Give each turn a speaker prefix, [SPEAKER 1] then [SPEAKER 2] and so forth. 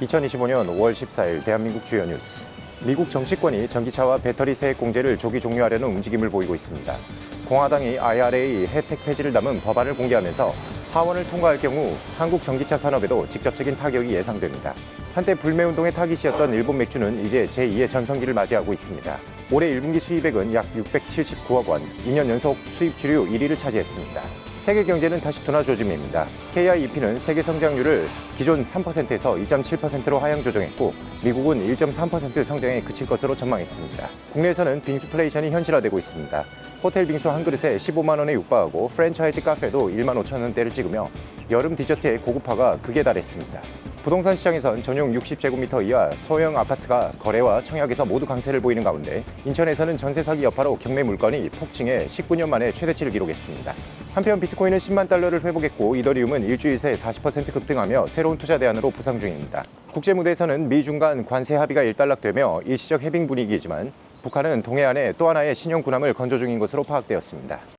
[SPEAKER 1] 2025년 5월 14일 대한민국 주요 뉴스. 미국 정치권이 전기차와 배터리 세액 공제를 조기 종료하려는 움직임을 보이고 있습니다. 공화당이 IRA 혜택 폐지를 담은 법안을 공개하면서 하원을 통과할 경우 한국 전기차 산업에도 직접적인 타격이 예상됩니다. 한때 불매운동의 타깃이었던 일본 맥주는 이제 제2의 전성기를 맞이하고 있습니다. 올해 1분기 수입액은 약 679억 원, 2년 연속 수입 주류 1위를 차지했습니다. 세계 경제는 다시 둔화 조짐입니다. KIEP는 세계 성장률을 기존 3%에서 2.7%로 하향 조정했고 미국은 1.3% 성장에 그칠 것으로 전망했습니다. 국내에서는 빙수플레이션이 현실화되고 있습니다. 호텔 빙수 한 그릇에 15만 원에 육박하고 프랜차이즈 카페도 1만 5천 원대를 찍으며 여름 디저트의 고급화가 극에 달했습니다. 부동산 시장에선 전용 60제곱미터 이하 소형 아파트가 거래와 청약에서 모두 강세를 보이는 가운데 인천에서는 전세 사기 여파로 경매 물건이 폭증해 19년 만에 최대치를 기록했습니다. 한편 비트코인은 10만 달러를 회복했고 이더리움은 일주일 새 40% 급등하며 새로운 투자 대안으로 부상 중입니다. 국제 무대에서는 미중 간 관세 합의가 일단락되며 일시적 해빙 분위기이지만 북한은 동해안에 또 하나의 신형 군함을 건조 중인 것으로 파악되었습니다.